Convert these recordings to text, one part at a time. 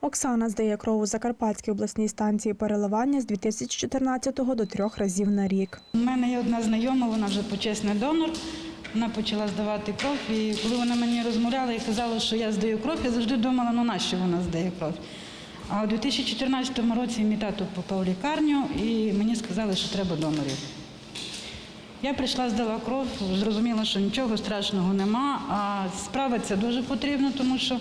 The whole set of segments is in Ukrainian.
Оксана здає кров у Закарпатській обласній станції переливання з 2014 до трьох разів на рік. У мене є одна знайома, вона вже почесний донор. Вона почала здавати кров, і коли вона мені розмовляла і казала, що я здаю кров, я завжди думала, ну нащо вона здає кров. А у 2014 році мій тато попав в лікарню і мені сказали, що треба донорів. Я прийшла, здала кров, зрозуміла, що нічого страшного нема, а справа ця дуже потрібна, тому що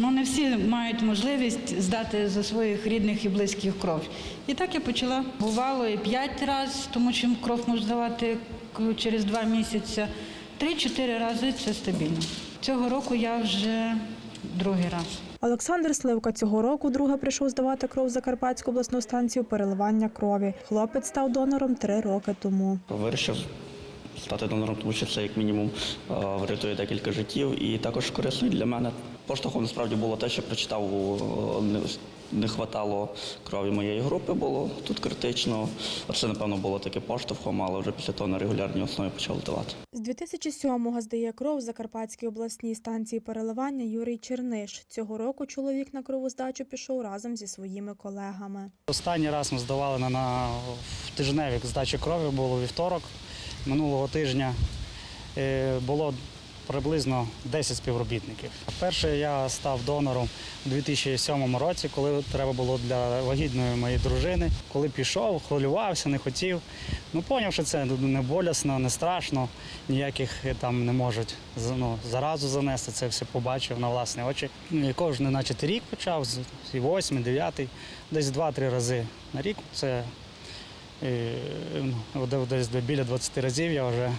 ну, не всі мають можливість здати за своїх рідних і близьких кров. І так я почала. Бувало і п'ять разів, тому що кров можна здавати через два місяці. Три-чотири рази це стабільно. Цього року я вже другий раз. Олександр Сливка цього року друге прийшов здавати кров в Закарпатську обласну станцію переливання крові. Хлопець став донором три роки тому. Вирішив стати донором, тому що це як мінімум е, врятує декілька життів і також корисно для мене. Поштовхом насправді було те, що прочитав, не, не хватало крові моєї групи, було тут критично. Це, напевно, було таке поштовхом, але вже після того на регулярній основі почав здавати. З 2007-го здає кров в Закарпатській обласній станції переливання Юрій Черниш. Цього року чоловік на кровоздачу пішов разом зі своїми колегами. Останній раз ми здавали на, на тижневік здачі крові, було вівторок минулого тижня. Е, Було приблизно 10 співробітників. Перше я став донором у 2007 році, коли треба було для вагітної моєї дружини. Коли пішов, хвилювався, не хотів. Ну, зрозумів, що це не болісно, не страшно, ніяких е, там не можуть ну, заразу занести. Це все побачив на власні очі. І Кожен, наче рік почав, з і восьмий, дев'ятий, десь два-три рази на рік. Це ну, десь біля 20 разів я вже ну,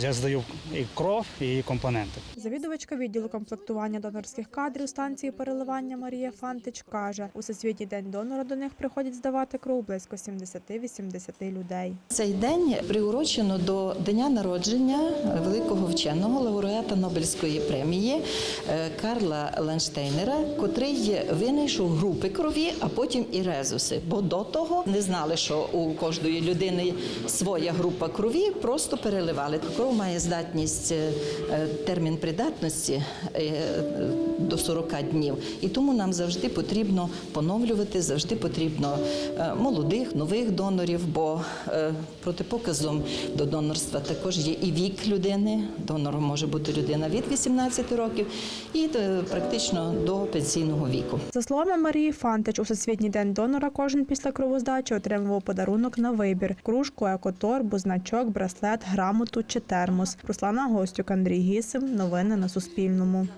я здаю і кров, і компоненти. Завідувачка відділу комплектування донорських кадрів станції переливання Марія Фантич каже, у Всесвітній день донора до них приходять здавати кров близько 70-80 людей. Цей день приурочено до дня народження великого вченого лауреата Нобелівської премії е, Карла Ленштейнера, котрий винайшов групи крові, а потім і резуси. Бо до того не знали, що у кожної людини своя група крові, просто переливали. Кров має здатність е, е, термін придатності е, до 40 днів, і тому нам завжди потрібно поновлювати, завжди потрібно молодих, нових донорів, бо протипоказом до донорства також є і вік людини. Донором може бути людина від 18 років і практично до пенсійного віку. За словами Марії Фантич, у Всесвітній день донора кожен після кровоздачі отримував подарунок на вибір: кружку, екоторбу, значок, браслет, грамоту чи термос. Руслана Гостюк, Андрій Гісим. Новини на Суспільному.